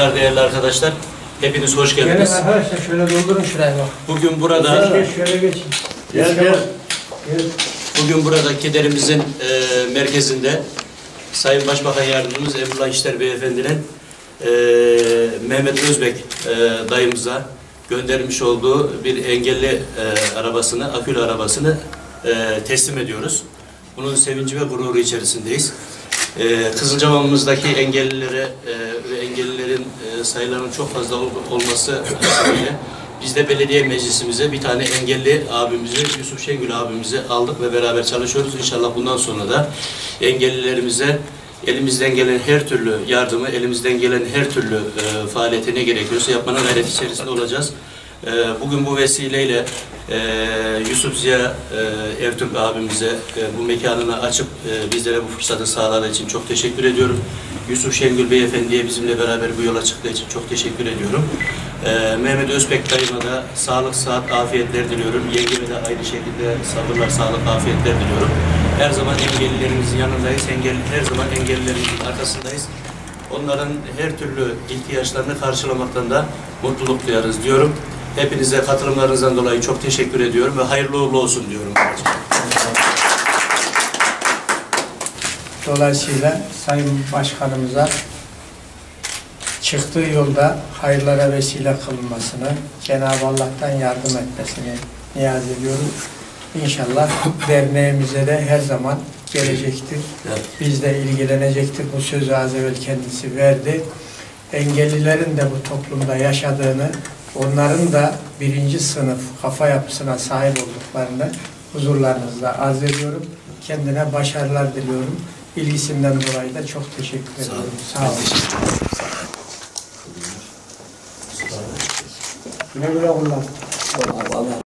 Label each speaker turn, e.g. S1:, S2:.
S1: katılımcılar, değerli arkadaşlar. Hepiniz hoş
S2: Gelin
S1: geldiniz.
S2: arkadaşlar şöyle doldurun şurayı bak.
S1: Bugün burada
S2: Geç, geç, şöyle geçin.
S3: Gel gel.
S2: Gel.
S1: bugün burada Kederimizin e, merkezinde Sayın Başbakan Yardımcımız Emrullah İşler Beyefendi'nin e, Mehmet Özbek e, dayımıza göndermiş olduğu bir engelli e, arabasını, akülü arabasını e, teslim ediyoruz. Bunun sevinci ve gururu içerisindeyiz. E, Kızılcamamızdaki engellilere e, ve engellilerin e, sayılarının çok fazla ol- olması sebebiyle biz de belediye meclisimize bir tane engelli abimizi, Yusuf Şengül abimizi aldık ve beraber çalışıyoruz. İnşallah bundan sonra da engellilerimize elimizden gelen her türlü yardımı, elimizden gelen her türlü e, faaliyete ne gerekiyorsa yapmanın gayreti içerisinde olacağız. E, bugün bu vesileyle e, Yusuf Ziya e, Ertürk abimize e, bu mekanını açıp e, bizlere bu fırsatı sağladığı için çok teşekkür ediyorum. Yusuf Şengül Beyefendi'ye bizimle beraber bu yola çıktığı için çok teşekkür ediyorum. Mehmet Özbek dayıma da sağlık, sıhhat, afiyetler diliyorum. Yengeme de aynı şekilde sabırlar, sağlık, afiyetler diliyorum. Her zaman engellilerimizin yanındayız. Engelli, her zaman engellilerimizin arkasındayız. Onların her türlü ihtiyaçlarını karşılamaktan da mutluluk duyarız diyorum. Hepinize katılımlarınızdan dolayı çok teşekkür ediyorum ve hayırlı uğurlu olsun diyorum.
S2: Dolayısıyla Sayın Başkanımıza çıktığı yolda hayırlara vesile kılınmasını, Cenab-ı Allah'tan yardım etmesini niyaz ediyorum. İnşallah derneğimize de her zaman gelecektir.
S1: Evet.
S2: Bizle ilgilenecektir. Bu sözü az evvel kendisi verdi. Engellilerin de bu toplumda yaşadığını, onların da birinci sınıf kafa yapısına sahip olduklarını huzurlarınızda arz ediyorum. Kendine başarılar diliyorum. İlgisinden dolayı da çok teşekkür
S1: Sağ olun.
S2: ediyorum. Sağ olun. Güle güle kullan.